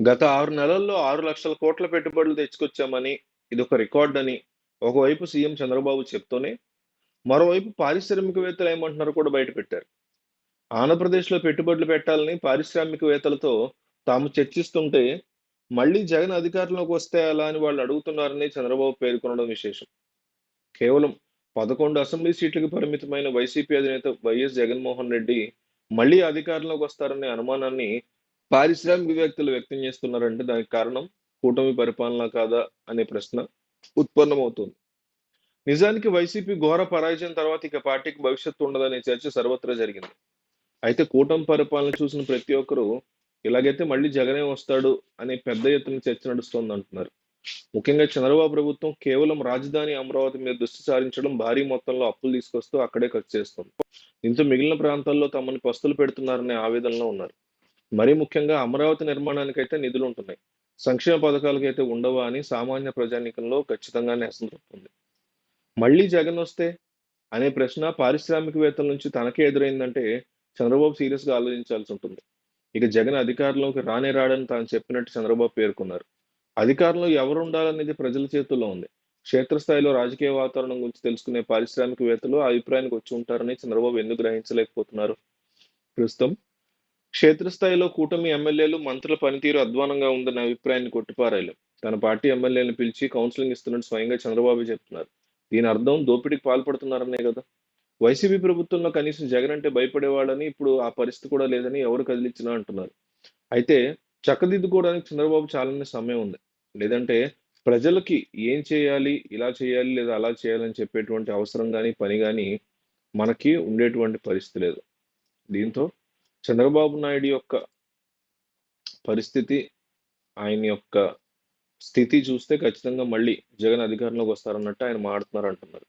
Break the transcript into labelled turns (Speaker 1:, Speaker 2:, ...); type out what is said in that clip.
Speaker 1: గత ఆరు నెలల్లో ఆరు లక్షల కోట్ల పెట్టుబడులు తెచ్చుకొచ్చామని, ఇది ఒక రికార్డ్ అని ఒకవైపు సీఎం చంద్రబాబు చెప్తూనే, మరోవైపు పారిశ్రామికవేత్తలు ఏమంటున్నారో కూడా బయటపెట్టారు. ఆంధ్రప్రదేశ్‌లో పెట్టుబడులు పెట్టాలని పారిశ్రామికవేత్తలతో తాము చర్చిస్తుంటే, మళ్ళీ జగన్ అధికారంలోకి వస్తే అలా అని వాళ్ళు అడుగుతున్నారని చంద్రబాబు పేర్కొనడం విశేషం. కేవలం 11 అసెంబ్లీ సీట్లకు పరిమితమైన వైసీపీ అధినేత వైఎస్ జగన్మోహన్ రెడ్డి మళ్ళీ అధికారంలోకి వస్తారనే అనుమానాన్ని పారిశ్రామికవేత్తలు వ్యక్తం చేస్తున్నారంటే దానికి కారణం కూటమి పరిపాలన కాదా అనే ప్రశ్న ఉత్పన్నమవుతుంది. నిజానికి వైసీపీ ఘోర పరాజయం తర్వాత ఇక పార్టీకి భవిష్యత్తు ఉండదనే చర్చ సర్వత్రా జరిగింది. అయితే కూటమి పరిపాలన చూసిన ప్రతి ఒక్కరు ఇలాగైతే మళ్ళీ జగనే వస్తాడు అనే పెద్ద ఎత్తున చర్చ నడుస్తోంది అంటున్నారు ముఖ్యంగా చంద్రబాబు ప్రభుత్వం కేవలం రాజధాని అమరావతి మీద దృష్టి సారించడం, భారీ మొత్తంలో అప్పులు తీసుకొస్తూ అక్కడే ఖర్చు చేస్తుంది దీంతో మిగిలిన ప్రాంతాల్లో తమని పస్తులు పెడుతున్నారనే ఆవేదనలో ఉన్నారు. మరీ ముఖ్యంగా అమరావతి నిర్మాణానికైతే నిధులుంటున్నాయి. సంక్షేమ పథకాలకైతే ఉండవా అని సామాన్య ప్రజానీకంలో ఖచ్చితంగానే అసంతృప్తి మళ్ళీ జగన్ వస్తే అనే ప్రశ్న పారిశ్రామికవేత్తల నుంచి తనకే ఎదురైందంటే చంద్రబాబు సీరియస్‌గా ఆలోచించాల్సి ఉంటుంది. ఇక జగన్ అధికారంలోకి రానే రాడని తాను చెప్పినట్టు చంద్రబాబు పేర్కొన్నారు. అధికారంలో ఎవరు ఉండాలనేది ప్రజల చేతుల్లో ఉంది. క్షేత్రస్థాయిలో రాజకీయ వాతావరణం గురించి తెలుసుకునే పారిశ్రామికవేత్తలు ఆ అభిప్రాయానికి వచ్చి ఉంటారని చంద్రబాబు ఎందుకు గ్రహించలేకపోతున్నారు? ప్రస్తుతం క్షేత్రస్థాయిలో కూటమి ఎమ్మెల్యేలు, మంత్రుల పనితీరు అధ్వానంగా ఉందన్న అభిప్రాయాన్ని కొట్టిపారేయలేం. తన పార్టీ ఎమ్మెల్యేలను పిలిచి కౌన్సిలింగ్ ఇస్తున్నట్టు స్వయంగా చంద్రబాబు చెప్తున్నారు. దీని అర్థం దోపిడీకి పాల్పడుతున్నారనే కదా! వైసీపీ ప్రభుత్వంలో కనీసం జగన్ అంటే భయపడేవాడని ఇప్పుడు ఆ పరిస్థితి కూడా లేదని ఎవరు కదిలించినా అంటున్నారు. అయితే చక్కదిద్దుకోవడానికి చంద్రబాబు చాలానే సమయం ఉంది. లేదంటే ప్రజలకి ఏం చేయాలి, ఇలా చేయాలి లేదా అలా చేయాలని చెప్పేటువంటి అవసరం కానీ పని కానీ మనకి ఉండేటువంటి పరిస్థితి లేదు. దీంతో చంద్రబాబు నాయుడు యొక్క పరిస్థితి, ఆయన యొక్క స్థితి చూస్తే ఖచ్చితంగా మళ్ళీ జగన్ అధికారంలోకి వస్తారన్నట్టు ఆయన మాట్లాడుతున్నారంటున్నారు.